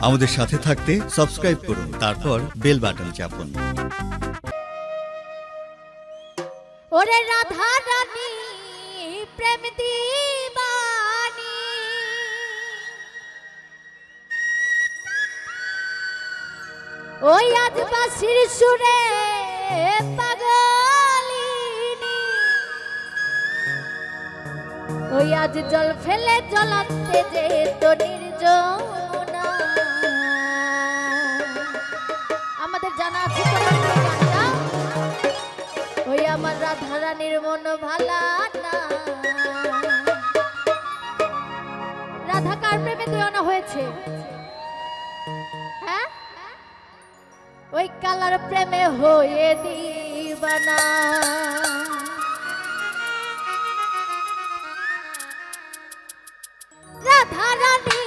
আমাদের সাথে থাকতে সাবস্ক্রাইব করুন, তারপর বেল বাটন চাপুন। ওরে রাধা রানী, প্রেম দিবানী। ওই আজ বাসির সুরে পাগলিনী। ওই আজ জল ফেলে জলাতে যে তো নির্জনা আমার রাধা রানীর মন ভালা না। রাধা কার প্রেমে দেওয়ানো হয়েছে। হ্যাঁ? ওই কালার প্রেমে হয়ে দিবানা। রাধা রানী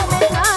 Oh,